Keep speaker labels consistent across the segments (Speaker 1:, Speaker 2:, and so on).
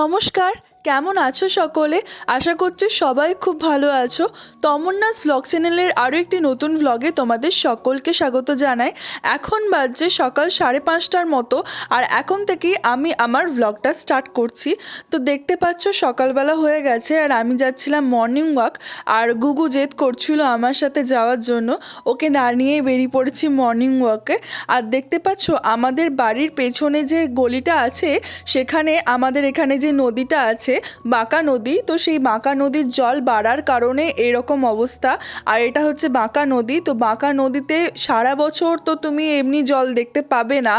Speaker 1: নমস্কার কেমন আছো সকলে? আশা করছি সবাই খুব ভালো আছো। তমন্নাস ভ্লগ চ্যানেলের আরও একটি নতুন ভ্লগে তোমাদের সকলকে স্বাগত জানাই। এখন বাজছে সকাল সাড়ে পাঁচটার মতো, আর এখন থেকেই আমি আমার ভ্লগটা স্টার্ট করছি। তো দেখতে পাচ্ছ সকালবেলা হয়ে গেছে, আর আমি যাচ্ছিলাম মর্নিং ওয়াক আর গুগু জেদ করছিল আমার সাথে যাওয়ার জন্য। ওকে না নিয়ে বেরিয়ে পড়েছি মর্নিং ওয়াকে আর দেখতে পাচ্ছ আমাদের বাড়ির পেছনে যে গলিটা আছে, সেখানে আমাদের এখানে যে নদীটা আছে বাঁকা নদী। তো সেই বাঁকা নদীর জল বাড়ার কারণে এরকম অবস্থা। আর এটা হচ্ছে বাঁকা নদী। তো বাঁকা নদীতে সারা বছর তো তুমি এমনি জল দেখতে পাবে না।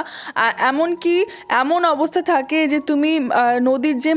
Speaker 1: এমনকি এমন অবস্থা থাকে যে তুমি নদীর যে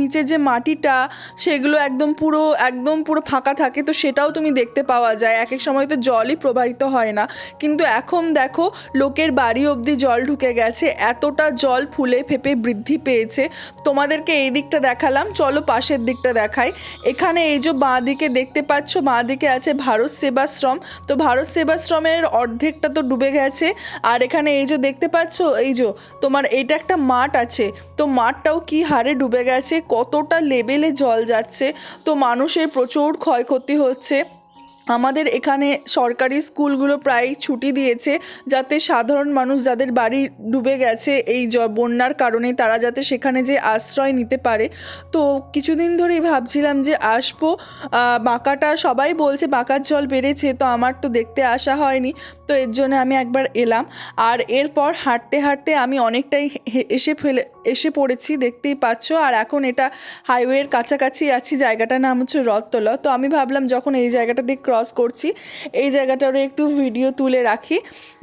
Speaker 1: নিচে যে মাটিটা, সেগুলো একদম পুরো একদম পুরো ফাঁকা থাকে। তো সেটাও তুমি দেখতে পাওয়া যায়। এক এক সময় তো জলই প্রবাহিত হয় না। কিন্তু এখন দেখো, লোকের বাড়ি অবধি জল ঢুকে গেছে। এতটা জল ফুলে ফেপে বৃদ্ধি পেয়েছে। তোমাদেরকে এই দিকটা দেখালাম, চলো পাশের দিকটা দেখাই। এখানে এই যে বাঁ দিকে দেখতে পাচ্ছ বাঁ দিকে আছে ভারত সেবাশ্রম। তো ভারত সেবাশ্রমের অর্ধেকটা তো ডুবে গেছে। আর এখানে এই যে দেখতে পাচ্ছ, এই যে তোমার এটা একটা মাঠ আছে। তো মাঠটাও কি হারে ডুবে গেছে, কতটা লেভেলে জল যাচ্ছে। তো মানুষের প্রচুর ক্ষয়ক্ষতি হচ্ছে। আমাদের এখানে সরকারি স্কুলগুলো প্রায় ছুটি দিয়েছে যাতে সাধারণ মানুষ যাদের বাড়ি ডুবে গেছে এই বন্যার কারণে তারা যাতে সেখানে যে আশ্রয় নিতে পারে। তো কিছুদিন ধরেই ভাবছিলাম যে আসব। বাঁকাটা সবাই বলছে বাঁকার জল বেড়েছে, তো আমার তো দেখতে আসা হয়নি। তো এর জন্য আমি একবার এলাম। আর এরপর হাঁটতে হাঁটতে আমি অনেকটাই এসে ফেলে, এসে পড়েছি, দেখতেই পাচ্ছ। আর এখন এটা হাইওয়ের কাছাকাছি আছি, জায়গাটার নাম হচ্ছে রথতলা। তো আমি ভাবলাম যখন এই জায়গাটা দিয়ে ক্রস করছি, এই জায়গাটারও একটু ভিডিও তুলে রাখি,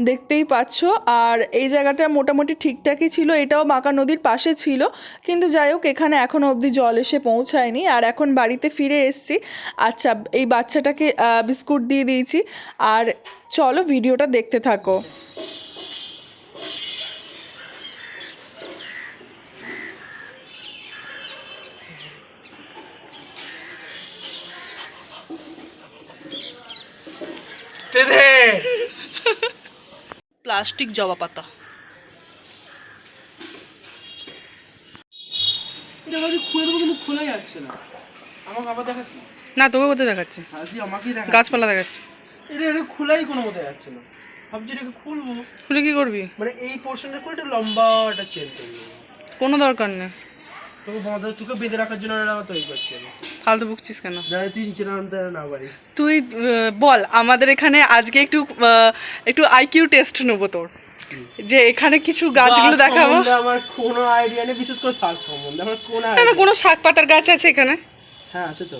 Speaker 1: দেখতেই পাচ্ছ। আর এই জায়গাটা মোটামুটি ঠিকঠাকই ছিল, এটাও বাঁকা নদীর পাশে ছিল। কিন্তু যাই হোক, এখানে এখনও অবধি জল এসে পৌঁছায়নি। আর এখন বাড়িতে ফিরে এসেছি। আচ্ছা এই বাচ্চাটাকে বিস্কুট দিয়ে দিয়েছি। আর চলো ভিডিওটা দেখতে থাকো। প্লাস্টিক জবা পাতা।
Speaker 2: এটা ভাবছি কিন্তু খোলা যাচ্ছে না।
Speaker 3: তোকে কোথায় দেখাচ্ছে?
Speaker 2: দেখা
Speaker 3: গাছপালা দেখাচ্ছে।
Speaker 2: এটা এটা খোলাই কোনো মতে যাচ্ছে না। ভাবছি এটাকে খুলবো।
Speaker 3: খুলে কি করবি?
Speaker 2: মানে এই করে একটা লম্বা একটা চেন করব
Speaker 3: কোনো দরকার নেই।
Speaker 2: তোকে বাঁধা তোকে বেঁধে রাখার জন্য এটা তৈরি করছি আমি
Speaker 3: ফালতু বকছিস কেন?
Speaker 2: যাতে তুই নিচে নামতে না পারিস।
Speaker 3: তুই বল আমাদের এখানে আজকে একটু একটু আইকিউ টেস্ট নেব তোর। যে এখানে কিছু গাছগুলো
Speaker 2: গাছ
Speaker 3: দেখাবো।
Speaker 2: আমার কোনো আইডিয়া নেই বিশেষ করে শাক সম্বন্ধে। আমার কোনো
Speaker 3: না না কোনো শাক পাতার গাছ আছে এখানে?
Speaker 2: হ্যাঁ আছে তো।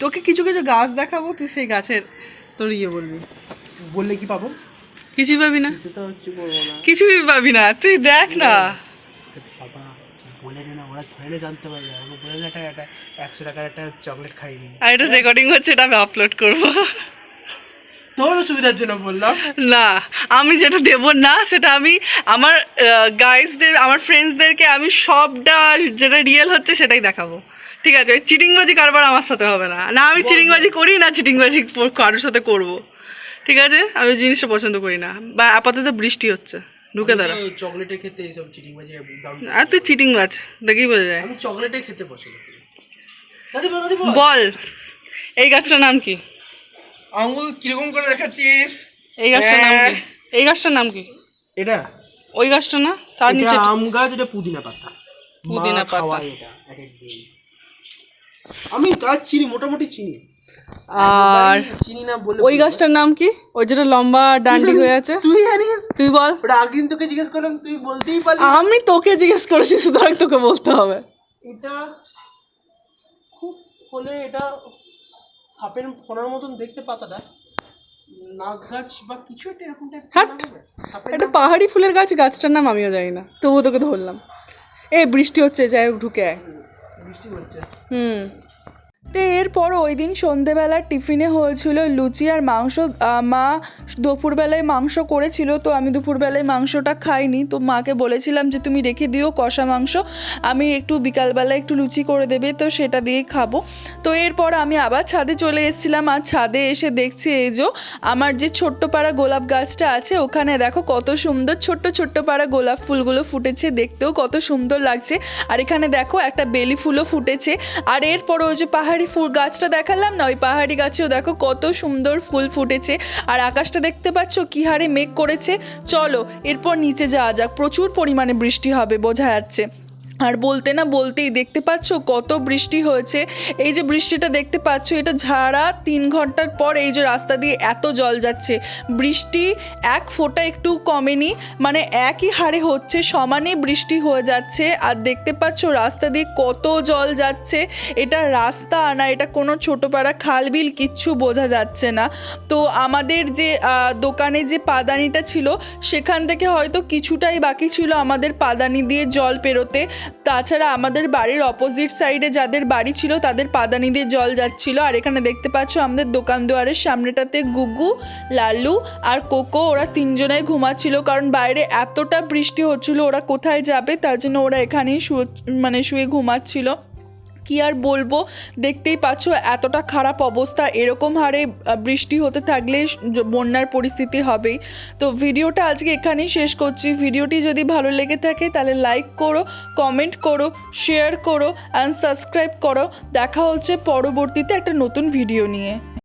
Speaker 3: তোকে কিছু কিছু গাছ দেখাবো তুই সেই গাছের। তোর ইয়ে বলবি।
Speaker 2: বললে কি পাবো?
Speaker 3: কিছুই পাবি না।
Speaker 2: কিছু তো হচ্ছে করব না।
Speaker 3: কিছুই পাবি না। তুই দেখ না।
Speaker 2: বাবা বলে দে না ওরা ধরে জানতে পারবে। আমাকে বলে দে একটা একটা একশো টাকার একটা চকলেট খাইনি
Speaker 3: আর এটা রেকর্ডিং হচ্ছে এটা আমি আপলোড করব।
Speaker 2: তোর সুবিধার জন্য বললাম।
Speaker 3: না আমি যেটা দেব না সেটা আমি আমার গাইজদের আমার ফ্রেন্ডসদেরকে আমি সবটা যেটা রিয়েল হচ্ছে সেটাই দেখাবো। ঠিক আছে ওই চিটিংবাজি কারবার আমার সাথে হবে না। না আমি চিটিংবাজি করি না চিটিংবাজি কারোর সাথে করব। ঠিক আছে? আমি জিনিসটা পছন্দ করি না। বা আপাতত বৃষ্টি হচ্ছে। ঢুকে দাঁড়া।
Speaker 2: চকলেটের খেতে এইসব চিটিং বাজি দাম
Speaker 3: আর তুই চিটিংবাজ দেখেই বোঝা যায়।
Speaker 2: আমি চকলেটে খেতে পছন্দ করি। বল,
Speaker 3: এই গাছটার নাম কি?
Speaker 2: আঙুল কীরকম করে দেখাচ্ছিস?
Speaker 3: এই গাছটার নাম
Speaker 2: হ্যাঁ।
Speaker 3: কি এই গাছটার নাম কি?
Speaker 2: এটা?
Speaker 3: ওই গাছটা না? তার নিচে
Speaker 2: আম গাছ এটা পুদিনা পাতা।
Speaker 3: পুদিনা পাতা।
Speaker 2: এটা এক এক দিন। আমি গাছ চিনি? মোটামুটি চিনি।
Speaker 3: আর
Speaker 2: চিনি না বলে
Speaker 3: ওই গাছটার নাম কি? ওই যেটা লম্বা ডান্ডি হয়ে আছে।
Speaker 2: তুই জানিস
Speaker 3: তুই বল।
Speaker 2: আগদিন তোকে জিজ্ঞেস করলাম তুই বলতেই পারলি
Speaker 3: আমি তোকে জিজ্ঞেস করেছি সুতরাং তোকে বলতে হবে।
Speaker 2: এটা খুব হলে এটা সাপের ফোনার মতন দেখতে পাতাটা। নাক গাছ বা কিছু একটা এরকম টাইপ
Speaker 3: হ্যাট।
Speaker 2: সাপের
Speaker 3: একটা পাহাড়ি ফুলের গাছ গাছটার নাম আমিও জানি না তবুও তোকে ধরলাম। এ বৃষ্টি হচ্ছে যাই হোক ঢুকে আয়।
Speaker 2: বৃষ্টি হচ্ছে
Speaker 3: হুম।
Speaker 1: তো এরপর ওই দিন সন্ধেবেলা টিফিনে হয়েছিল লুচি আর মাংস। মা দুপুরবেলায় মাংস করেছিল, তো আমি দুপুরবেলায় মাংসটা খাইনি। তো মাকে বলেছিলাম যে, তুমি রেখে দিও কষা মাংস, আমি একটু বিকালবেলা একটু লুচি করে দেবে, তো সেটা দিয়েই খাব। তো এরপর আমি আবার ছাদে চলে এসেছিলাম, আর ছাদে এসে দেখছি এই যে, আমার যে ছোট্ট পাড়া গোলাপ গাছটা আছে, ওখানে দেখো কত সুন্দর ছোট্ট ছোট্ট পাড়া গোলাপ ফুলগুলো ফুটেছে, দেখতেও কত সুন্দর লাগছে। আর এখানে দেখো একটা বেলি ফুলও ফুটেছে। আর এরপর ওই যে পাহাড়ি ফুল গাছটা দেখালাম না? ওই পাহাড়ি গাছেও দেখো কত সুন্দর ফুল ফুটেছে। আর আকাশটা দেখতে পাচ্ছ কি হারে মেঘ করেছে? চলো, এরপর নিচে যাওয়া যাক। প্রচুর পরিমাণে বৃষ্টি হবে, বোঝা যাচ্ছে। আর বলতে না বলতেই দেখতে পাচ্ছ কত বৃষ্টি হয়েছে। এই যে বৃষ্টিটা দেখতে পাচ্ছ, এটা ঝাড়া তিন ঘণ্টার পর এই যে রাস্তা দিয়ে এত জল যাচ্ছে। বৃষ্টি এক ফোঁটা একটু কমেনি মানে একই হারে হচ্ছে, সমানে বৃষ্টি হয়ে যাচ্ছে। আর দেখতে পাচ্ছ রাস্তা দিয়ে কত জল যাচ্ছে। এটা রাস্তা না, এটা কোনো ছোটো পাড়া খাল বিল কিচ্ছু বোঝা যাচ্ছে না। তো আমাদের যে দোকানে যে পাদানিটা ছিল, সেখান থেকে হয়তো কিছুটাই বাকি ছিল আমাদের পাদানি দিয়ে জল পেরোতে। তাছাড়া আমাদের বাড়ির অপোজিট সাইডে যাদের বাড়ি ছিল, তাদের পাদানি দিয়ে জল যাচ্ছিল। আর এখানে দেখতে পাচ্ছ আমাদের দোকান দুয়ারের সামনেটাতে গুগু, লালু আর কোকো, ওরা তিনজনাই ঘুমাচ্ছিল। কারণ বাইরে এতটা বৃষ্টি হচ্ছিল, ওরা কোথায় যাবে? তার জন্য ওরা এখানেই শুয়ে মানে শুয়ে ঘুমাচ্ছিল। কি আর বলব? দেখতেই পাচ্ছ এতটা খারাপ অবস্থা। এরকম হারে বৃষ্টি হতে থাকলে বন্যার পরিস্থিতি হবেই। তো ভিডিওটা আজকে এখানেই শেষ করছি। ভিডিওটি যদি ভালো লেগে থাকে তাহলে লাইক করো, কমেন্ট করো, শেয়ার করো অ্যান্ড সাবস্ক্রাইব করো। দেখা হচ্ছে পরবর্তীতে একটা নতুন ভিডিও নিয়ে।